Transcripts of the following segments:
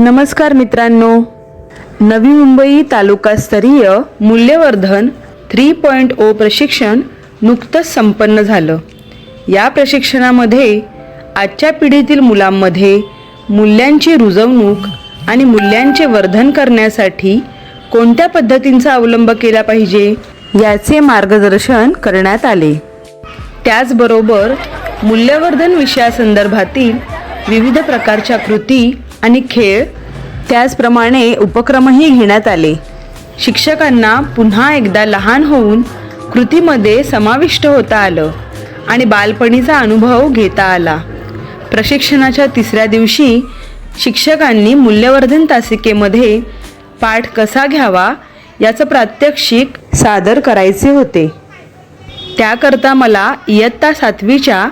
नमस्कार मित्रांनो. नवी मुंबई तालुकास्तरीय मूल्यवर्धन थ्री पॉईंट ओ प्रशिक्षण नुकतंच संपन्न झालं. या प्रशिक्षणामध्ये आजच्या पिढीतील मुलांमध्ये मूल्यांची रुजवणूक आणि मूल्यांचे वर्धन करण्यासाठी कोणत्या पद्धतींचा अवलंब केला पाहिजे याचे मार्गदर्शन करण्यात आले. त्याचबरोबर मूल्यवर्धन विषयासंदर्भातील विविध प्रकारच्या कृती आणि खेळ त्याचप्रमाणे उपक्रमही घेण्यात आले. शिक्षकांना पुन्हा एकदा लहान होऊन कृतीमध्ये समाविष्ट होता आलं आणि बालपणीचा अनुभव घेता आला. प्रशिक्षणाच्या तिसऱ्या दिवशी शिक्षकांनी मूल्यवर्धन तासिकेमध्ये पाठ कसा घ्यावा याचं प्रात्यक्षिक सादर करायचे होते. त्याकरता मला इयत्ता सातवीच्या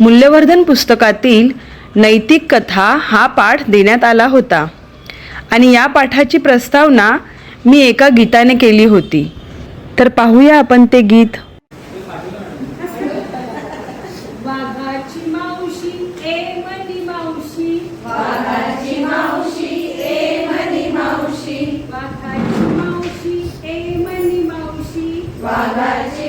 मूल्यवर्धन पुस्तकातील नैतिक कथा हा पाठ देण्यात आला होता. आणि या पाठाची प्रस्तावना मी एका गीताने केली होती. तर पाहूया आपण ते गीत. वाघाची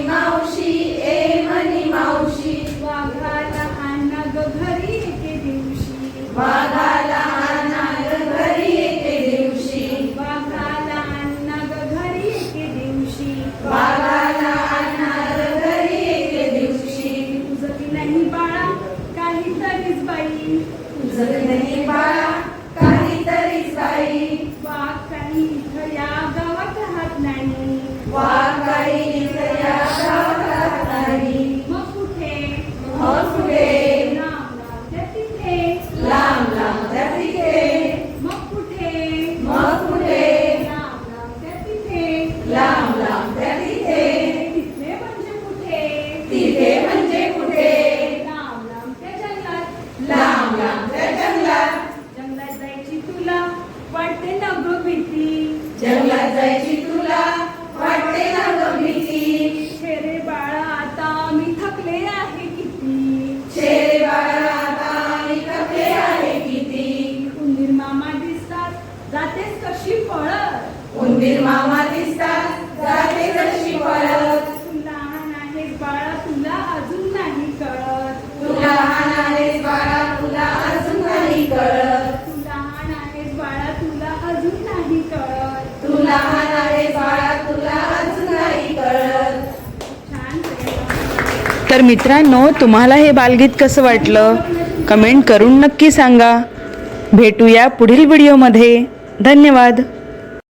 नाही बाळा काहीतरीच बाई वाघ काही इथं या गावात राहत नाही वाघ काही इथं या गावात राहत नाही मग कुठे मग कुठे? लांब लांब त्या तिथे लांब लांब त्या तिथे मग कुठे मग कुठे लांब लांब त्या तिथे लांब लांब त्या तिथे म्हणजे कुठे तिथे म्हणजे कुठे लांब लांब त्या जंगलात लांब लांब त्या जंगलात जंगलात जायची तुला वाटते ना ग भीती जायची तुला वाटते ना ग भीती शेरे बाळा आता मी थकले आहे किती? शेरे बाळा आता मी थकले आहे किती? उंदीर मामा दिसतात जातेस कशी पळत उंदीर मामा दिसतात जाते कशी पळत तू लहान आहेस बाळा तुला अजून नाही कळत. तू लहान आहेस बाळा तुला अजून नाही कळत तू लहान आहेस बाळा तुला अजून नाही कळत तू लहान बाळा तुला अजून नाही कळत तर मित्रांनो तुम्हाला हे बालगीत कसं वाटलं? कमेंट करून नक्की सांगा. भेटूया पुढील व्हिडिओमध्ये. धन्यवाद.